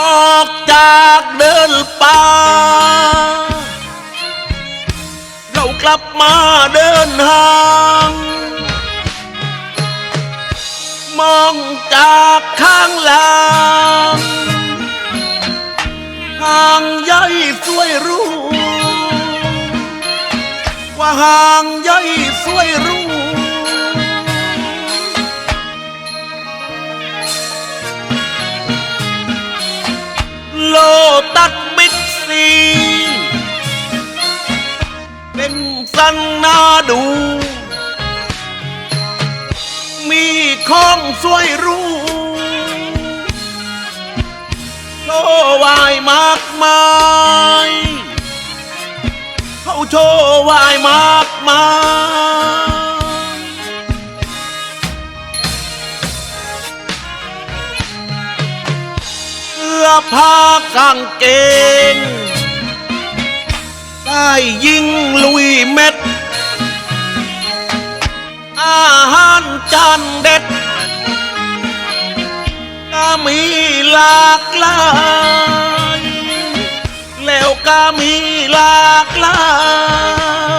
ออกจากเดินป่า เรากลับมาเดินห่าง มองจากข้างหลังห่างใยสวยรู้ ว่าห่างใยสวยรู้ เป็นนนาดู มีของสวยรู้โชว์วายมากมายเขาโชว์วายมากมายเสื้อผ้ากางเกง ได้ยิงลุย จานเด็ด ก็มีหลากหลาย แล้วก็มีหลากหลา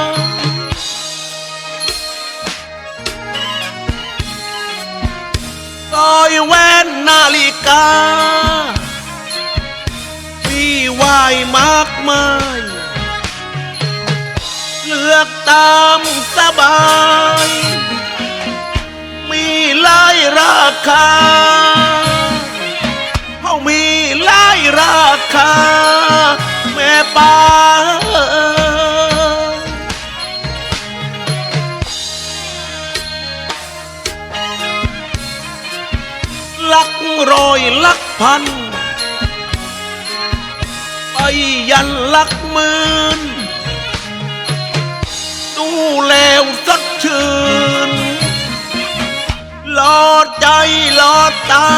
ยซอยแว่นนาฬิกามีวายมากมาย เลือกตามสบาย หลายราคาเขามีหลายราคา แม่ป้าลักร้อยลักพัน ไปยันลักหมื่นดูแล้วสักชื่น ลอดใจหลอดตา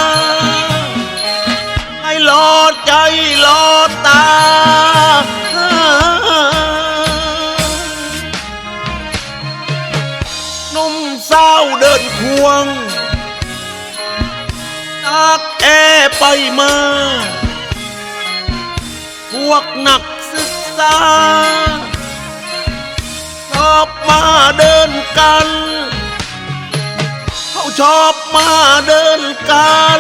ให้หลอดใจหลอดตา นุ่มสาวเดินควงตากแอไปมา พวกนักศึกษาชอบมาเดินกัน ชอบมาเดินกัน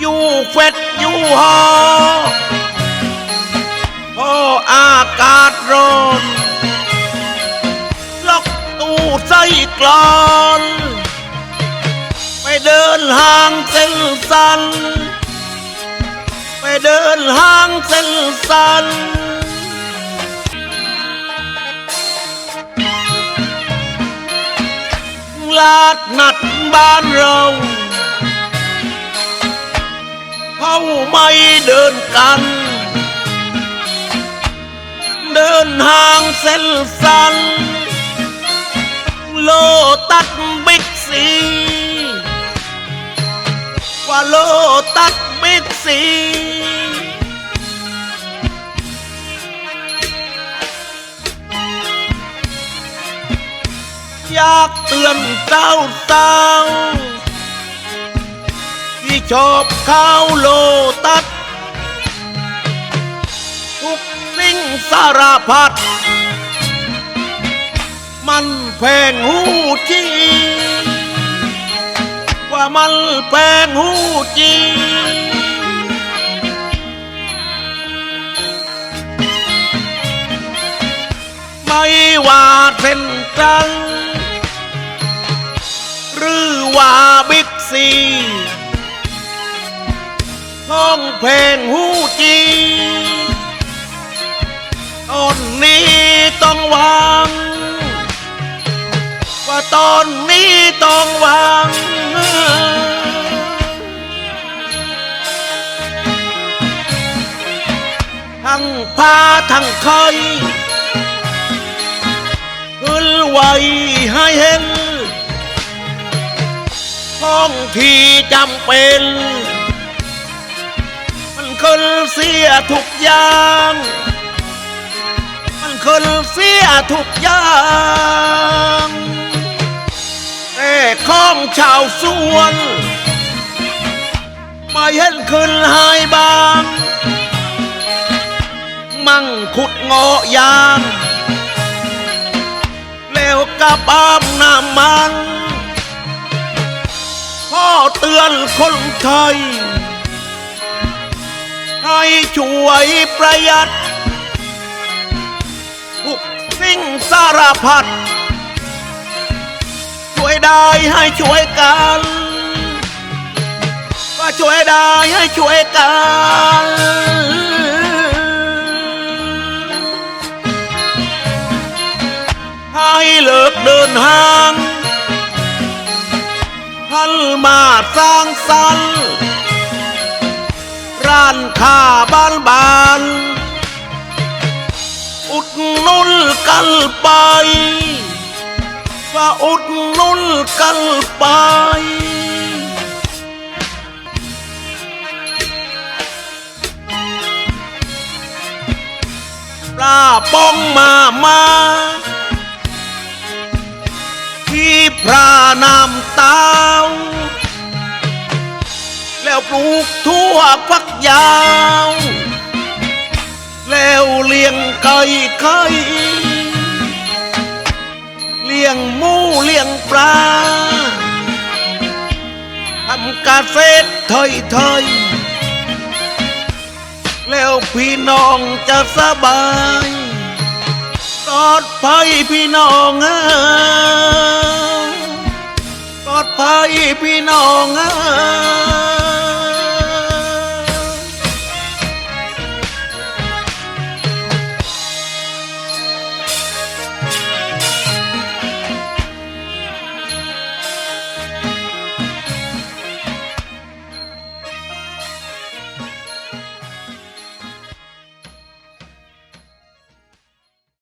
อยู่เฟดอยู่หอพออากาศร้อนล็อกตู้ใส่กลอนไปเดินห้างเส้นสัน ไปเดินห้างเส้นสัน ลาดนัดบ้านเราเขาไม่เดินกัน เดินห้างเส้นสัน โลตัดบิ๊กซีว่าโลตัดบิ๊กซี อยากเตือนเจ้าเต้าที่ชอบข้าวโลตัด ทุกสิ่งสารพัด มันแพงหูจีว่ามันแพงหูจีไม่ว่าเส้นตรังหรือ ว่าบิ๊กซีห้องเพลงหูจีตอนนี้ต้องวางว่าตอนนี้ต้องวางทั้งพาทั้งคอยขึ้นไว้ให้เห็น องที่จำเป็น มันขึ้นเสียทุกอย่าง มันขึ้นเสียทุกอย่างแต่ของชาวสวนไมาเห็นขึ้นหายบาง มั่งขุดเงาะยางแล้วกับอามน้ำมันพ่อ เตือนคนไทย ให้ช่วยประหยัดทุกสิ่งสารพัดช่วยได้ให้ช่วยกันก็ช่วยได้ให้ช่วยกันให้เลิกเดินห่าง มาสร้างสรรค์ร้านค้าบ้านบาน อุดหนุนกันไปว่าอุดหนุนกันไปปลาป้องมามา ทั่วพักยาว แล้วเลี้ยงไก่ไข่เลี้ยงหมูเลี้ยงปลาทำกษตรไทยไทยๆแล้วพี่น้องจะสบายปลอดภัยพี่น้องเอ้ยปลอดภัยพี่น้องเอ้ย